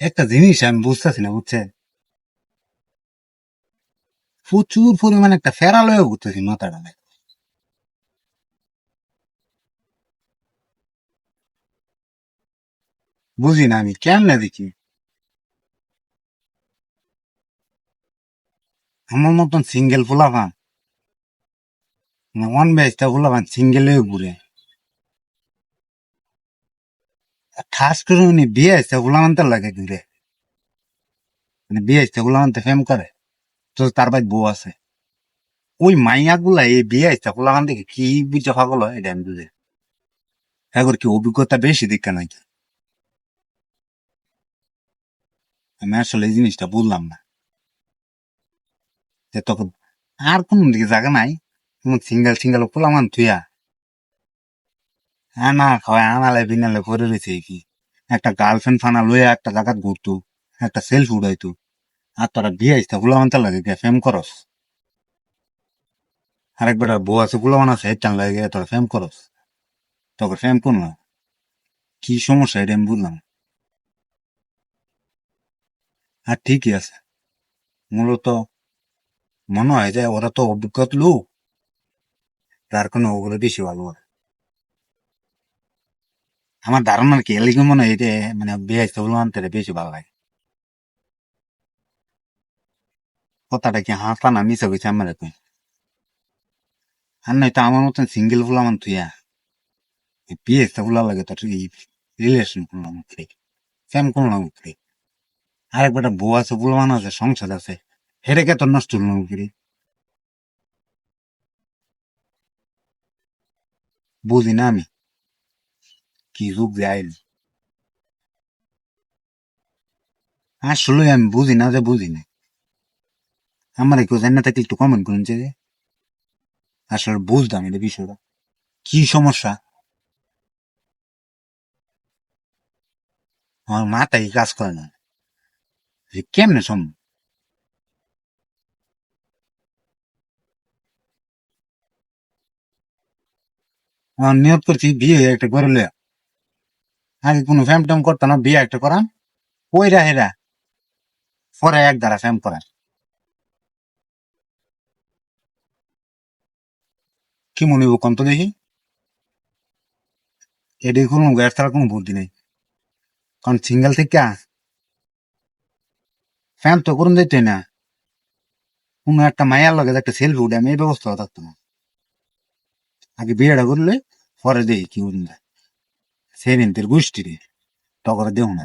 একটা জিনিস আমি বুঝতেছি না বুঝছে প্রচুর পরিমাণে একটা ফেরালয়ে ঘুরতেছি মাথাটা বুঝি না আমি, কেমনে দেখি? আমার মতন সিঙ্গেল ফুলাফান ওয়ান বেসটা ফুলাফান সিঙ্গেল হয়ে ঘুরে। খাস করে উনি বিয়ে আসতে ফুলামানতে লাগে ঘুরে মানে বিয়ে আসতে ফুলামানতে ফেম করে তো তার বাদ বউ আছে ওই মাইয়া গুলা এই বিয়ে আসতে ফুলামান দেখে কি বুঝে পাগল হয় এটা আমি বুঝে এখন কি অভিজ্ঞতা বেশি দীক্ষা নাকি আমি আসলে এই জিনিসটা বুঝলাম না যে তখন আর কোন দিকে জায়গা নাই সিঙ্গেল সিঙ্গেল পোলামান তুইয়া আনা খাওয়াই আনালে বিনালে করে রয়েছে কি? একটা গার্লফ্রেন্ড ফানা লইয়া একটা জায়গাত ঘুরতো, একটা সেলফ উড়াইতো। আর তোরা বিয়ে আসতে পোলামান তার লাগে ফেম করস। আরেকবার বউ আছে পোলামান আছে চান লাগে তোরা ফেম করস। তখন ফেম কোন কি সমস্যা এটা আমি বুঝলাম আর ঠিকই আছে। মূলত মনে হয় যে ওরা তো অভিজ্ঞতা লোক। তার কোনো ওগুলো বেশি ভালো হয় আমার ধারণা কি? এলিগে মনে হয় এটা মানে বললাম আনতে বেশি ভালো লাগে। কথাটা কি হাসা না মিশে গেছে আমার এখন আর নয়তো আমার মতন সিঙ্গেল ফুলাম এই বিয়ে ফুলা লাগে তার এই রিলেশন করলাম ফ্যাম করলাম আরেকবার বউ আছে ফুলমান আছে, সংসার আছে হেরেকে তো নষ্ট হলাম কিরে বুঝি না আমি। কি যুগ যে আইল আসলে আমি বুঝি না যে বুঝি না। আমার কেউ জানি থাকলে একটু কমেন্ট করুন যে। আসলে বুঝতাম এটা বিষয়টা। কি সমস্যা? আমার মাথায় কাজ করে না। যে কেমনে সম্ভব? আমার নিয়ত করছি, বিয়ে একটা করে লে আগে কোনো ফ্যাম ট্যাম করতো না, বিয়ে একটা করা ওইরা হেরা, পরে এক দ্বারা ফ্যাম করা কি মনে হইব কন্ত দেখি? এটি কোনো গ্যাস ছাড়া কোনো বুদ্ধি নেই। কারণ সিঙ্গেল থেকে ফ্যান তো করুন দিতে না। কোনো একটা মায়ার লগে একটা সেলফি উঠে, আমি এই ব্যবস্থা থাকতো না। আগে বিয়েটা করলে, পরে দেখি কি যায় সেদিন তোর গোষ্ঠী রে তখন দেহ না